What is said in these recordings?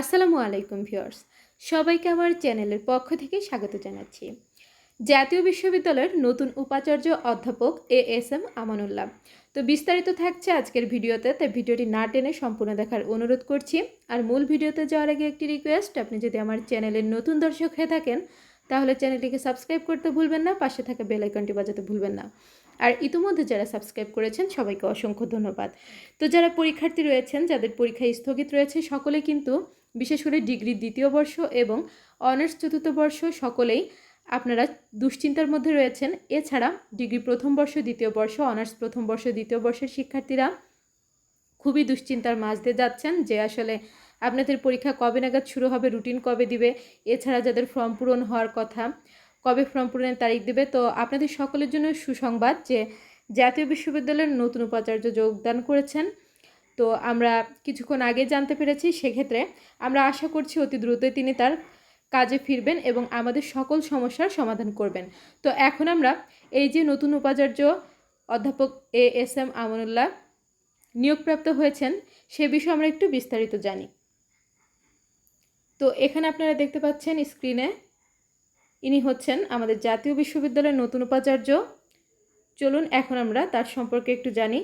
আসসালামু আলাইকুম ভিউয়ার্স। সবাইকে আমার চ্যানেলের পক্ষ থেকে স্বাগত জানাচ্ছি। জাতীয় বিশ্ববিদ্যালয়ের নতুন উপাচার্য অধ্যাপক এ এস এম আমানুল্লাহ। তো বিস্তারিত থাকছে আজকের ভিডিওতে, তাই ভিডিওটি না টেনে সম্পূর্ণ দেখার অনুরোধ করছি। আর মূল ভিডিওতে যাওয়ার আগে একটি রিকোয়েস্ট আপনি যদি আমার চ্যানেলের নতুন দর্শক হয়ে থাকেন, তাহলে চ্যানেলটিকে সাবস্ক্রাইব করতে ভুলবেন না, পাশে থাকা বেল আইকনটি বাজাতে ভুলবেন না। আর ইতিমধ্যে যারা সাবস্ক্রাইব করেছেন, সবাইকে অসংখ্য ধন্যবাদ। তো যারা পরীক্ষার্থী রয়েছেন, যাদের পরীক্ষা স্থগিত রয়েছে, সকলে কিন্তু বিশেষ করে ডিগ্রি দ্বিতীয় বর্ষ এবং অনার্স চতুর্থ বর্ষ সকলেই আপনারা দুশ্চিন্তার মধ্যে রয়েছেন। এছাড়া ডিগ্রি প্রথম বর্ষ, দ্বিতীয় বর্ষ, অনার্স প্রথম বর্ষ, দ্বিতীয় বর্ষের শিক্ষার্থীরা খুবই দুশ্চিন্তার মাঝ দিয়ে যাচ্ছেন যে আসলে আপনাদের পরীক্ষা কবে নাগাদ শুরু হবে, রুটিন কবে দিবে। এছাড়া যাদের ফর্ম পূরণ হওয়ার কথা, কবে ফর্ম পূরণের তারিখ দেবে। তো আপনাদের সকলের জন্য সুসংবাদ যে জাতীয় বিশ্ববিদ্যালয়ের নতুন উপাচার্য যোগদান করেছেন। তো আমরা কিছুক্ষণ আগে জানতে পেরেছি সেক্ষেত্রে আমরা আশা করছি অতি দ্রুতই তিনি তার কাজে ফিরবেন এবং আমাদের সকল সমস্যার সমাধান করবেন। তো এখন আমরা এই যে নতুন উপাচার্য অধ্যাপক এ এস এম আমানুল্লাহ নিয়োগপ্রাপ্ত হয়েছেন, সে বিষয়ে আমরা একটু বিস্তারিত জানি। তো এখানে আপনারা দেখতে পাচ্ছেন স্ক্রিনে ইনি হচ্ছেন আমাদের জাতীয় বিশ্ববিদ্যালয়ের নতুন উপাচার্য। চলুন এখন আমরা তার সম্পর্কে একটু জানি।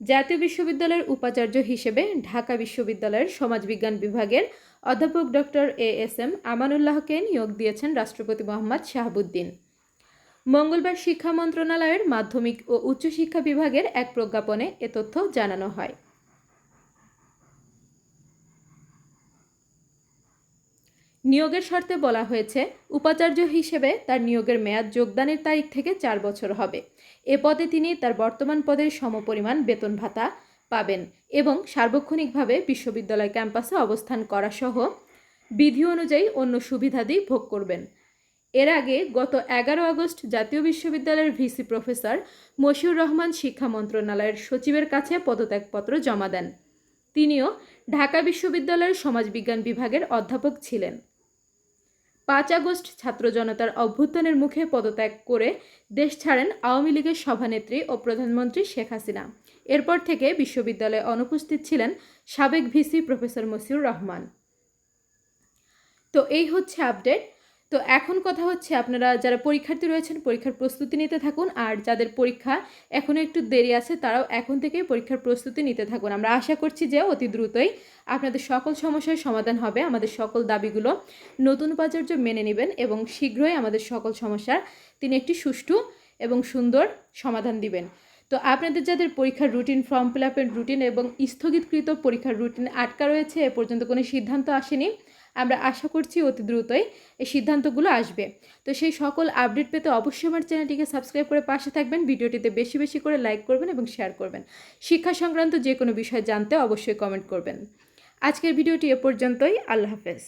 জাতীয় বিশ্ববিদ্যালয়ের উপাচার্য হিসেবে ঢাকা বিশ্ববিদ্যালয়ের সমাজবিজ্ঞান বিভাগের অধ্যাপক ডক্টর এ এস এম আমানুল্লাহকে নিয়োগ দিয়েছেন রাষ্ট্রপতি মোহাম্মদ শাহাবুদ্দিন। মঙ্গলবার শিক্ষা মন্ত্রণালয়ের মাধ্যমিক ও উচ্চশিক্ষা বিভাগের এক প্রজ্ঞাপনে এ তথ্য জানানো হয়। নিয়োগের শর্তে বলা হয়েছে, উপাচার্য হিসেবে তার নিয়োগের মেয়াদ যোগদানের তারিখ থেকে চার বছর হবে। এ পদে তিনি তার বর্তমান পদের সমপরিমাণ বেতন ভাতা পাবেন এবং সার্বক্ষণিকভাবে বিশ্ববিদ্যালয় ক্যাম্পাসে অবস্থান করা সহ বিধি অনুযায়ী অন্য সুবিধাদি ভোগ করবেন। এর আগে গত এগারো আগস্ট জাতীয় বিশ্ববিদ্যালয়ের ভিসি প্রফেসর মশিউর রহমান শিক্ষা মন্ত্রণালয়ের সচিবের কাছে পদত্যাগপত্র জমা দেন। তিনিও ঢাকা বিশ্ববিদ্যালয়ের সমাজবিজ্ঞান বিভাগের অধ্যাপক ছিলেন। পাঁচ আগস্ট ছাত্র জনতার অভ্যুত্থানের মুখে পদত্যাগ করে দেশ ছাড়েন আওয়ামী লীগের সভানেত্রী ও প্রধানমন্ত্রী শেখ হাসিনা। এরপর থেকে বিশ্ববিদ্যালয়ে অনুপস্থিত ছিলেন সাবেক ভিসি প্রফেসর মসিউর রহমান। তো এই হচ্ছে আপডেট। তো এখন কথা হচ্ছে আপনারা যারা পরীক্ষার্থী রয়েছেন, পরীক্ষার প্রস্তুতি নিতে থাকুন। আর যাদের পরীক্ষা এখনও একটু দেরি আছে, তারাও এখন থেকেই পরীক্ষার প্রস্তুতি নিতে থাকুন। আমরা আশা করছি যে অতি দ্রুতই আপনাদের সকল সমস্যার সমাধান হবে। আমাদের সকল দাবিগুলো নতুন উপাচার্য মেনে নেবেন এবং শীঘ্রই আমাদের সকল সমস্যার তিনি একটি সুষ্ঠু এবং সুন্দর সমাধান দিবেন। তো আপনাদের যাদের পরীক্ষার রুটিন ফর্ম ফিল আপের রুটিন এবং স্থগিতকৃত পরীক্ষার রুটিন আটকা রয়েছে, এ পর্যন্ত কোনো সিদ্ধান্ত আসেনি। আমরা আশা করছি অতি দ্রুতই এই সিদ্ধান্তগুলো আসবে। তো সেই সকল আপডেট পেতে অবশ্যই আমার চ্যানেলটিকে সাবস্ক্রাইব করে পাশে থাকবেন, ভিডিওটিতে বেশি বেশি করে লাইক করবেন এবং শেয়ার করবেন। শিক্ষা সংক্রান্ত যে কোনো বিষয় জানতে অবশ্যই কমেন্ট করবেন। আজকের ভিডিওটি এ পর্যন্তই, আল্লাহ হাফেজ।